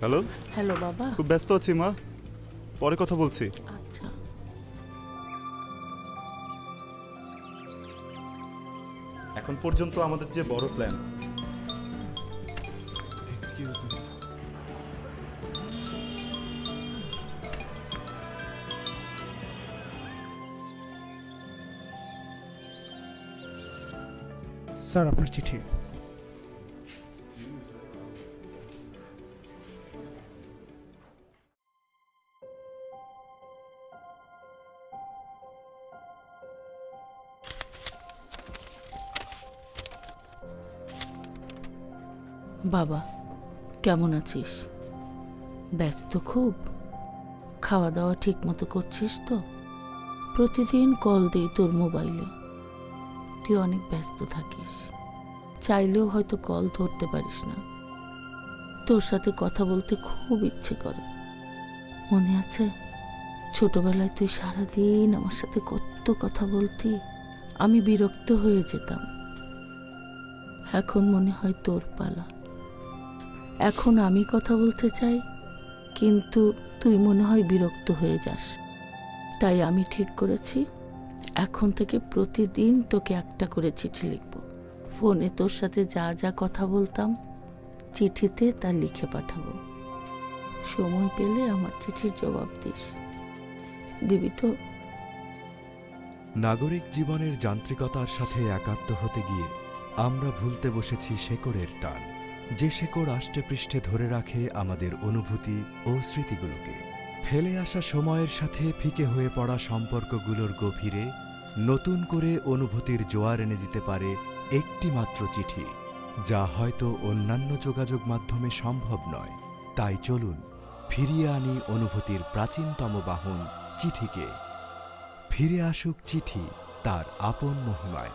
Hello hello বাবা। খুব ব্যস্ত আছি মা। পরে কথা বলছি। আচ্ছা। এখন পর্যন্ত আমাদের যে বড় প্ল্যান এক্সকিউজ মি স্যার, আপনার চিঠি। বাবা, কেমন আছিস? ব্যস্ত খুব? খাওয়া দাওয়া ঠিক মতো করছিস তো? প্রতিদিন কল দিই তোর মোবাইলে। তুই অনেক ব্যস্ত থাকিস। চাইলেও হয়তো কল ধরতে পারিস না। তোর সাথে কথা বলতে খুব ইচ্ছে করে। মনে আছে? ছোটবেলায় তুই সারাদিন আমার সাথে কত কথা বলতি। আমি বিরক্ত হয়ে যেতাম। এখন মনে হয় তোর পালা। এখন আমি কথা বলতে চাই, কিন্তু তুই মনে হয় বিরক্ত হয়ে যাস। তাই আমি ঠিক করেছি এখন থেকে প্রতিদিন তোকে একটা করে চিঠি লিখব। ফোনে তোর সাথে যা যা কথা বলতাম, চিঠিতে তা লিখে পাঠাবো। সময় পেলে আমার চিঠির জবাব দিস। দিবি তো? নাগরিক জীবনের যান্ত্রিকতার সাথে একাত্ম হতে গিয়ে আমরা ভুলতে বসেছি শেকড়ের টান। যে শেকড় আষ্টেপৃষ্ঠে ধরে রাখে আমাদের অনুভূতি ও স্মৃতিগুলোকে। ফেলে আসা সময়ের সাথে ফিকে হয়ে পড়া সম্পর্কগুলোর গভীরে নতুন করে অনুভূতির জোয়ার এনে দিতে পারে একটি মাত্র চিঠি, যা হয়তো অন্যান্য যোগাযোগ মাধ্যমে সম্ভব নয়। তাই চলুন ফিরিয়ে আনি অনুভূতির প্রাচীনতম বাহন চিঠিকে। ফিরে আসুক চিঠি, তার আপন মহিমায়।